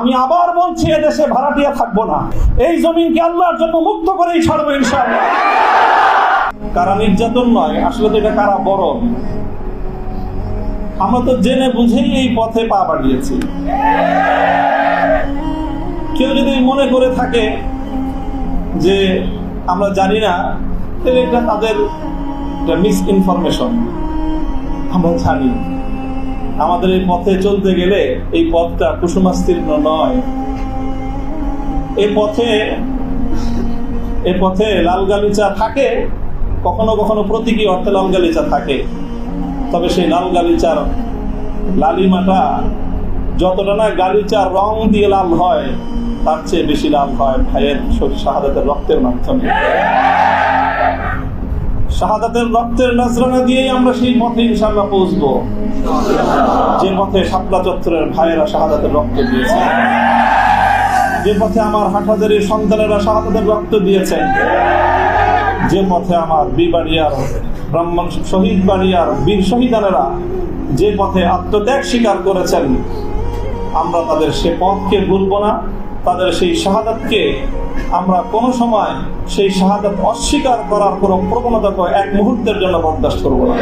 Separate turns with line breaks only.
আমি আবার বলছি, এদেশে ভাড়াটিয়া থাকব না। এই জমিনকে আল্লাহর জন্য মুক্ত করেই ছাড়বো ইনশাআল্লাহ। কারা নির্যাতন নয়, আসলে তো এটা কারা বড়? আমরা তো জেনে বুঝেই এই পথে পা বাড়িয়েছি। কেউ যদি মনে করে থাকে যে আমরা জানি না, তাহলে এটা তাদের মিস ইনফরমেশন আমরা জানি। আমাদের এই পথে চলতে গেলে এই পথটা কুসুমাস্তীর্ণ নয়। এ পথে, এই পথে লাল গালিচা থাকে, কখনো কখনো প্রতীকী অর্থে লাল গালিচা থাকে। তবে সেই লাল গালিচার লালিমাটা যতটা না গালিচার রং দিয়ে লাল হয়, তার চেয়ে বেশি লাল হয় ভাইয়ের শাহাদাতের রক্তের মাধ্যমে। শাহাদাতের রক্তের নজরানা দিয়েই আমরা সেই পথে ইনশাল্লাহ পৌঁছবো। যে পথে শাপলা চত্বরের ভাইয়েরা শাহাদাতের রক্ত দিয়েছে। যে পথে আমার হাটহাজারির সন্তানেরা শাহাদাতের রক্ত দিয়েছেন যে পথে আমার বিবাড়িয়ার, ব্রাহ্মণ শহীদ বাড়িয়ার, বীর শহীদানেরা যে পথে আত্মত্যাগ স্বীকার করেছেন, আমরা তাদের সে পথকে ভুলব না, তাদের সেই শাহাদাতকে আমরা কোনো সময় সেই শাহাদাত অস্বীকার করার কোনো প্রবণতাকে এক মুহূর্তের জন্য বরদাস্ত করব না।